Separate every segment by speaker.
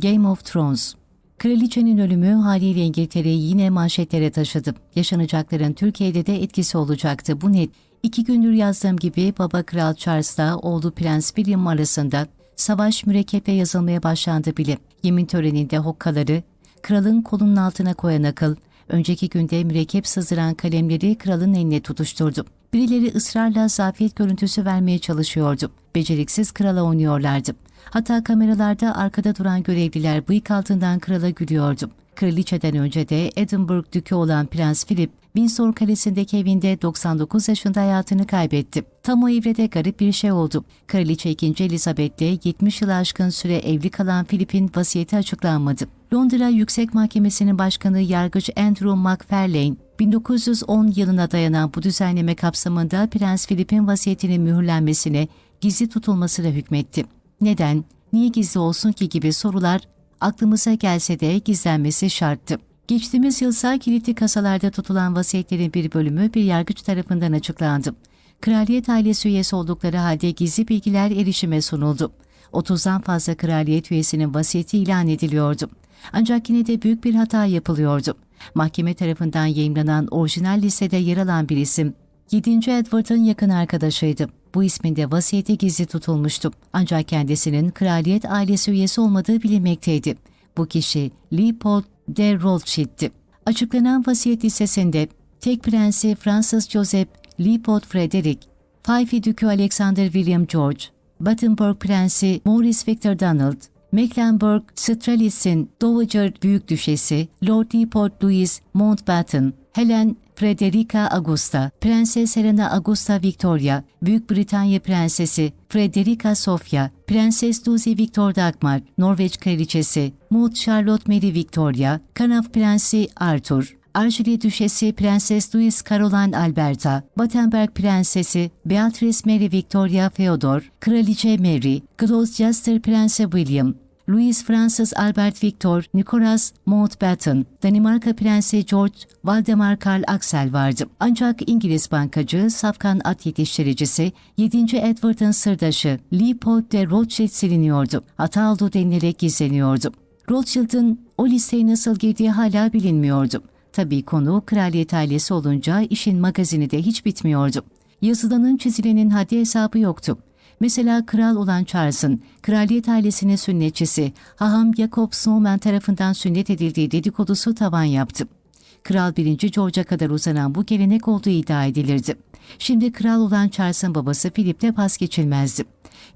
Speaker 1: Game of Thrones Kraliçenin ölümü haliyle İngiltere'yi yine manşetlere taşıdı. Yaşanacakların Türkiye'de de etkisi olacaktı. Bu net. İki gündür yazdığım gibi baba Kral Charles'la oğlu Prens William arasında savaş mürekkeple yazılmaya başlandı bile. Yemin töreninde hokkaları, kralın kolunun altına koyan akıl, önceki günde mürekkep sızdıran kalemleri kralın eline tutuşturdu. Birileri ısrarla zafiyet görüntüsü vermeye çalışıyordu. Beceriksiz krala oynuyorlardı. Hatta kameralarda arkada duran görevliler bıyık altından krala gülüyordu. Kraliçeden önce de Edinburgh dükü olan Prens Philip, Windsor Kalesi'ndeki evinde 99 yaşında hayatını kaybetti. Tam o evrede garip bir şey oldu. Kraliçe 2. Elizabeth'le 70 yıl aşkın süre evli kalan Philip'in vasiyeti açıklanmadı. Londra Yüksek Mahkemesi'nin başkanı yargıç Andrew McFarlane, 1910 yılına dayanan bu düzenleme kapsamında Prens Philip'in vasiyetinin mühürlenmesine, gizli tutulmasına hükmetti. Neden, niye gizli olsun ki gibi sorular aklımıza gelse de gizlenmesi şarttı. Geçtiğimiz yılsa kilitli kasalarda tutulan vasiyetlerin bir bölümü bir yargıç tarafından açıklandı. Kraliyet ailesi üyesi oldukları halde gizli bilgiler erişime sunuldu. 30'dan fazla kraliyet üyesinin vasiyeti ilan ediliyordu. Ancak yine de büyük bir hata yapılıyordu. Mahkeme tarafından yayımlanan orijinal listede yer alan bir isim, 7. Edward'ın yakın arkadaşıydı. Bu isminde vasiyeti gizli tutulmuştu. Ancak kendisinin kraliyet ailesi üyesi olmadığı bilinmekteydi. Bu kişi Leopold de Rothschild'ti. Açıklanan vasiyet listesinde tek prensi Francis Joseph Leopold Frederick, Fife Dükü Alexander William George, Battenberg Prensi Maurice Victor Donald, Mecklenburg Strelitz'in Dowager Büyük Düşesi Lord Leopold Louis Mountbatten, Helen Frederica Augusta, Prenses Helena Augusta Victoria, Büyük Britanya Prensesi Frederica Sofia, Prenses Lucy Victor Dagmar, Norveç Kraliçesi Maud Charlotte Mary Victoria, Kanaf Prensi Arthur, Arjuli Düşesi Prenses Louise Caroline Alberta, Battenberg Prensesi Beatrice Mary Victoria Theodor, Kraliçe Mary, Gloucester Prensi William, Louis Francis Albert Victor Nicholas Mountbatten, Danimarka Prensi George Valdemar Karl Axel vardı. Ancak İngiliz bankacı, safkan at yetiştiricisi 7. Edward'ın sırdaşı Leopold de Rothschild siliniyordu. Hata oldu denilerek gizleniyordu. Rothschild'ın o listeye nasıl girdiği hala bilinmiyordu. Tabii konu kraliyet ailesi olunca işin magazini de hiç bitmiyordu. Yazılanın çizilenin haddi hesabı yoktu. Mesela kral olan Charles'ın kraliyet ailesinin sünnetçisi Haham Jacob Snowman tarafından sünnet edildiği dedikodusu tavan yaptı. Kral 1. George'a kadar uzanan bu gelenek olduğu iddia edilirdi. Şimdi kral olan Charles'ın babası Philip de pas geçilmezdi.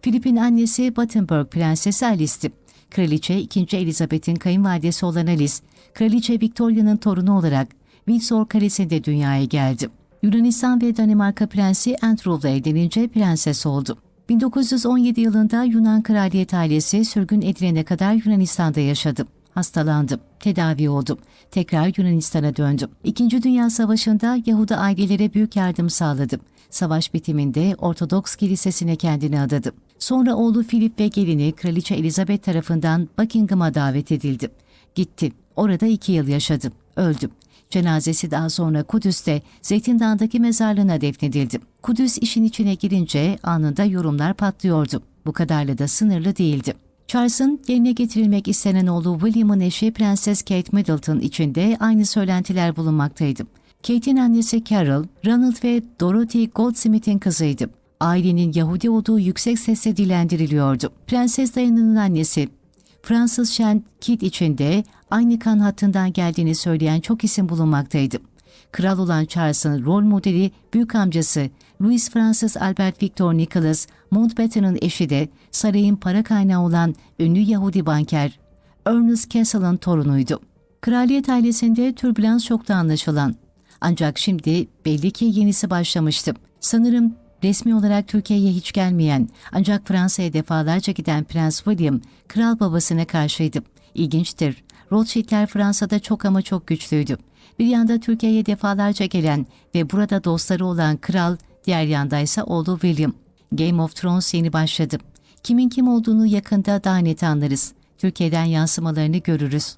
Speaker 1: Philip'in annesi Battenberg Prensesi Alice'ti. Kraliçe 2. Elizabeth'in kayınvalidesi olan Alice, Kraliçe Victoria'nın torunu olarak Windsor Kalesi'nde dünyaya geldi. Yunanistan ve Danimarka Prensi Andrew'la evlenince prenses oldu. 1917 yılında Yunan kraliyet ailesi sürgün edilene kadar Yunanistan'da yaşadı. Hastalandım, tedavi oldum. Tekrar Yunanistan'a döndüm. İkinci Dünya Savaşı'nda Yahudi ailelere büyük yardım sağladım. Savaş bitiminde Ortodoks Kilisesi'ne kendini adadı. Sonra oğlu Philip ve gelini Kraliçe Elizabeth tarafından Buckingham'a davet edildi. Gitti. Orada iki yıl yaşadım. Öldüm. Cenazesi daha sonra Kudüs'te Zeytin mezarlığına defnedildi. Kudüs işin içine girince anında yorumlar patlıyordu. Bu kadarla da sınırlı değildi. Charles'ın yerine getirilmek istenen oğlu William'ın eşi Prenses Kate Middleton için de aynı söylentiler bulunmaktaydı. Kate'in annesi Carol, Ronald ve Dorothy Goldsmith'in kızıydı. Ailenin Yahudi olduğu yüksek sesle dilendiriliyordu. Prenses Diana'nın annesi Fransız Şen Kit içinde aynı kan hattından geldiğini söyleyen çok isim bulunmaktaydı. Kral olan Charles'ın rol modeli büyük amcası Louis Francis Albert Victor Nicholas Mountbatten'ın eşi de sarayın para kaynağı olan ünlü Yahudi banker Ernest Castle'ın torunuydu. Kraliyet ailesinde türbülans çoktu anlaşılan. Ancak şimdi belli ki yenisi başlamıştı. Sanırım resmi olarak Türkiye'ye hiç gelmeyen ancak Fransa'ya defalarca giden Prens William kral babasına karşıydı. İlginçtir. Rothschildler Fransa'da çok ama çok güçlüydü. Bir yanda Türkiye'ye defalarca gelen ve burada dostları olan kral, diğer yandaysa oğlu William. Game of Thrones yeni başladı. Kimin kim olduğunu yakında daha net anlarız. Türkiye'den yansımalarını görürüz.